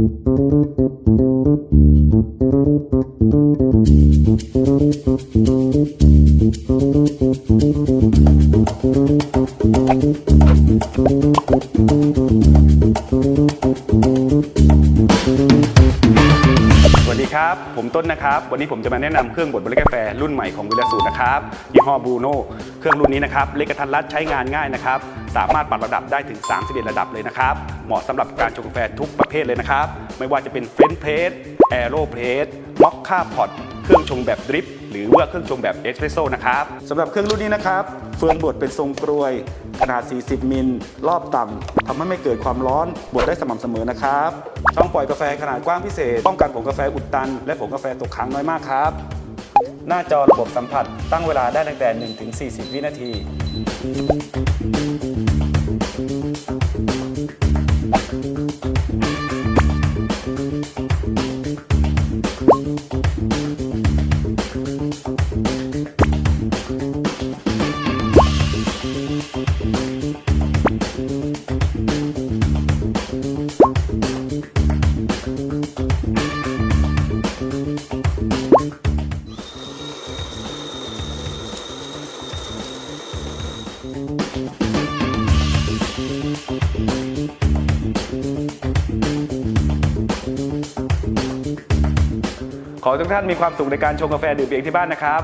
สวัสดีครับ ผมต้นนะครับ วันนี้ผมจะมาแนะนำเครื่องบดเมล็ดกาแฟรุ่นใหม่ของวิลาสูตรนะครับยี่ห้อบูโน่ เครื่องรุ่นนี้นะครับเล็กกระทัดรัดใช้งานง่ายนะครับ สามารถปรับระดับได้ถึง 31 ระดับเลยนะครับ เหมาะสำหรับการชงกาแฟทุกประเภทเลยนะครับ ไม่ว่าจะเป็นเฟรนช์เพรสแอโรเพรสมอคค่าพอตเครื่องชงแบบดริปหรือว่าเครื่องชงแบบเอสเปรสโซ่นะครับสำหรับเครื่องรุ่นนี้นะครับเฟืองบดเป็นทรงกรวย ขนาด 40 มิล รอบต่ำทำให้ไม่เกิดความร้อนบดได้สม่ำเสมอนะครับช่องปล่อยกาแฟขนาดกว้างพิเศษ ป้องกันผงกาแฟอุดตัน และผงกาแฟตกค้างน้อยมากครับ หน้าจอระบบสัมผัส ตั้งเวลาได้ตั้งแต่1ถึง40 วินาที ขอทุกท่านมีความสุขในการชงกาแฟดื่มเองที่บ้านนะครับ